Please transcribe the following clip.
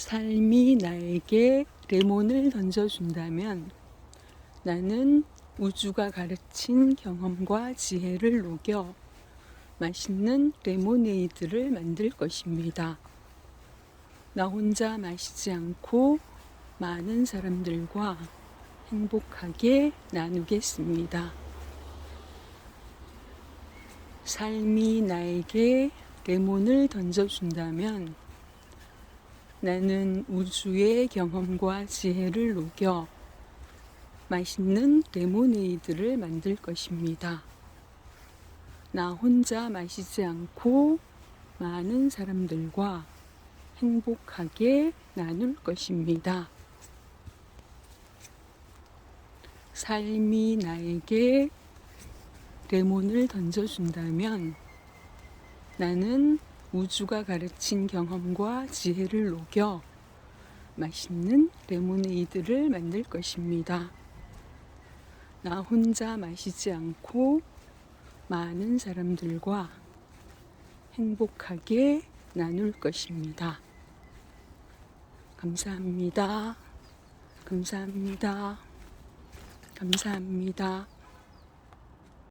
삶이 나에게 레몬을 던져준다면 나는 우주가 가르친 경험과 지혜를 녹여 맛있는 레모네이드를 만들 것입니다. 나 혼자 마시지 않고 많은 사람들과 행복하게 나누겠습니다. 삶이 나에게 레몬을 던져준다면 나는 우주의 경험과 지혜를 녹여 맛있는 레모네이드를 만들 것입니다. 나 혼자 마시지 않고 많은 사람들과 행복하게 나눌 것입니다. 삶이 나에게 레몬을 던져준다면 나는 우주가 가르친 경험과 지혜를 녹여 맛있는 레모네이드를 만들 것입니다. 나 혼자 마시지 않고 많은 사람들과 행복하게 나눌 것입니다. 감사합니다. 감사합니다. 감사합니다.